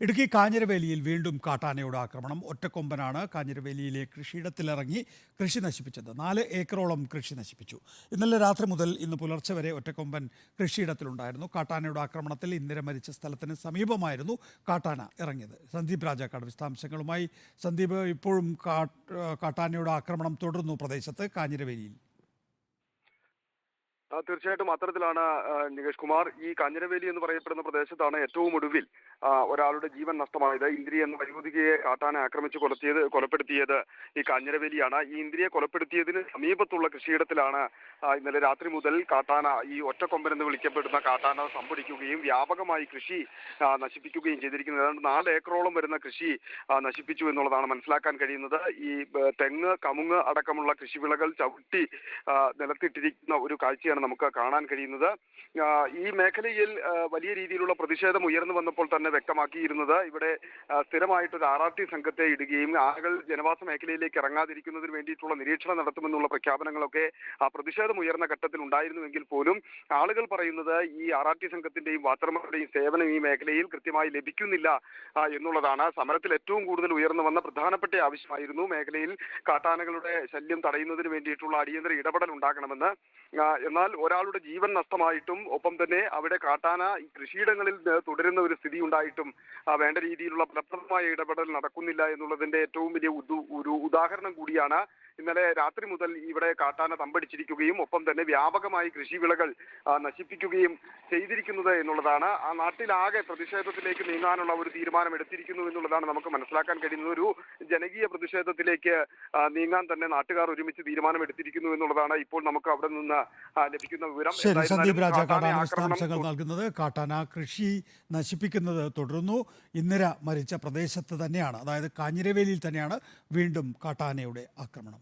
ഇടുക്കി കാഞ്ഞിരവേലിയിൽ വീണ്ടും കാട്ടാനയുടെ ആക്രമണം. ഒറ്റക്കൊമ്പനാണ് കാഞ്ഞിരവേലിയിലെ കൃഷിയിടത്തിലിറങ്ങി കൃഷി നശിപ്പിച്ചത്. നാല് ഏക്കറോളം കൃഷി നശിപ്പിച്ചു. ഇന്നലെ രാത്രി മുതൽ ഇന്ന് പുലർച്ചെ വരെ ഒറ്റക്കൊമ്പൻ കൃഷിയിടത്തിലുണ്ടായിരുന്നു. കാട്ടാനയുടെ ആക്രമണത്തിൽ ഇന്ദിര മരിച്ച സ്ഥലത്തിന് സമീപമായിരുന്നു കാട്ടാന ഇറങ്ങിയത്. സന്ദീപ് രാജാക്കാട് വിശദാംശങ്ങളുമായി. സന്ദീപ് ഇപ്പോഴും കാട്ട് കാട്ടാനയുടെ ആക്രമണം തുടരുന്നു പ്രദേശത്ത് കാഞ്ഞിരവേലിയിൽ. തീർച്ചയായിട്ടും അത്തരത്തിലാണ് നികേഷ് കുമാർ. ഈ കാഞ്ഞിരവേലി എന്ന് പറയപ്പെടുന്ന പ്രദേശത്താണ് ഏറ്റവും ഒടുവിൽ ഒരാളുടെ ജീവൻ നഷ്ടമായത്. ഇന്ദ്രിയ എന്ന വയോധികയെ കാട്ടാനെ ആക്രമിച്ച് കൊലത്തിയത് കൊലപ്പെടുത്തിയത് ഈ കാഞ്ഞിരവേലിയാണ്. ഈ ഇന്ദ്രിയെ കൊലപ്പെടുത്തിയതിന് സമീപത്തുള്ള കൃഷിയിടത്തിലാണ് ഇന്നലെ രാത്രി മുതൽ കാട്ടാന ഈ ഒറ്റക്കൊമ്പൻ എന്ന് വിളിക്കപ്പെടുന്ന കാട്ടാന സംഭടിക്കുകയും വ്യാപകമായി കൃഷി നശിപ്പിക്കുകയും ചെയ്തിരിക്കുന്നത്. ഏതാണ്ട് നാല് ഏക്കറോളം വരുന്ന കൃഷി നശിപ്പിച്ചു എന്നുള്ളതാണ് മനസ്സിലാക്കാൻ കഴിയുന്നത്. ഈ തെങ്ങ് കമുങ്ങ് അടക്കമുള്ള കൃഷിവിളകൾ ചവിട്ടി നിലത്തിട്ടിരിക്കുന്ന ഒരു കാഴ്ചയാണ് നമുക്ക് കാണാൻ കഴിയുന്നത്. ഈ മേഖലയിൽ വലിയ രീതിയിലുള്ള പ്രതിഷേധം ഉയർന്നു വന്നപ്പോൾ തന്നെ വ്യക്തമാക്കിയിരുന്നത് ഇവിടെ സ്ഥിരമായിട്ട് ഒരു ആർ ആർ ടി സംഘത്തെ ഇടുകയും ആളുകൾ ജനവാസ മേഖലയിലേക്ക് ഇറങ്ങാതിരിക്കുന്നതിന് വേണ്ടിയിട്ടുള്ള നിരീക്ഷണം നടത്തുമെന്നുള്ള പ്രഖ്യാപനങ്ങളൊക്കെ ആ പ്രതിഷേധം ഉയർന്ന ഘട്ടത്തിൽ ഉണ്ടായിരുന്നുവെങ്കിൽ പോലും ആളുകൾ പറയുന്നത് ഈ ആർ ആർ ടി സംഘത്തിന്റെയും വാത്തർമാരുടെയും സേവനം ഈ മേഖലയിൽ കൃത്യമായി ലഭിക്കുന്നില്ല എന്നുള്ളതാണ്. സമരത്തിൽ ഏറ്റവും കൂടുതൽ ഉയർന്നു വന്ന പ്രധാനപ്പെട്ട ആവശ്യമായിരുന്നു മേഖലയിൽ കാട്ടാനകളുടെ ശല്യം തടയുന്നതിന് വേണ്ടിയിട്ടുള്ള അടിയന്തര ഇടപെടൽ ഉണ്ടാകണമെന്ന്. ആ, എന്നാൽ ഒരാളുടെ ജീവൻ നഷ്ടമായിട്ടും ഒപ്പം തന്നെ അവിടെ കാട്ടാന ഈ കൃഷിയിടങ്ങളിൽ തുടരുന്ന ഒരു സ്ഥിതി ഉണ്ടായിട്ടും വേണ്ട രീതിയിലുള്ള ഫലപ്രദമായ ഇടപെടൽ നടക്കുന്നില്ല എന്നുള്ളതിന്റെ ഏറ്റവും വലിയ ഒരു ഉദാഹരണം കൂടിയാണ് ഇന്നലെ രാത്രി മുതൽ ഇവിടെ കാട്ടാന തമ്പടിച്ചിരിക്കുകയും ഒപ്പം തന്നെ വ്യാപകമായി കൃഷിവിളകൾ വിളകൾ നശിപ്പിക്കുകയും ചെയ്തിരിക്കുന്നത് എന്നുള്ളതാണ്. ആ നാട്ടിലാകെ പ്രതിഷേധത്തിലേക്ക് നീങ്ങാനുള്ള ഒരു തീരുമാനം എടുത്തിരിക്കുന്നു എന്നുള്ളതാണ് നമുക്ക് മനസ്സിലാക്കാൻ കഴിയുന്നത്. ഒരു ജനകീയ പ്രതിഷേധത്തിലേക്ക് നീങ്ങാൻ തന്നെ നാട്ടുകാർ ഒരുമിച്ച് തീരുമാനം എടുത്തിരിക്കുന്നു എന്നുള്ളതാണ് ഇപ്പോൾ നമുക്ക് അവിടെ നിന്ന് ലഭിക്കുന്ന വിവരം. ശരി എന്തായിരുന്നാലും സന്ദീപ് രാജാക്കാടാണ് കാട്ടാന വിശദാംശങ്ങൾ നൽകുന്നത് കാട്ടാന കൃഷി നശിപ്പിക്കുന്നത് തുടരുന്നു. ഇന്ദിര മരിച്ച പ്രദേശത്ത് തന്നെയാണ്. അതായത് കാഞ്ഞിരവേലിയിൽ തന്നെയാണ് വീണ്ടും കാട്ടാനയുടെ ആക്രമണം.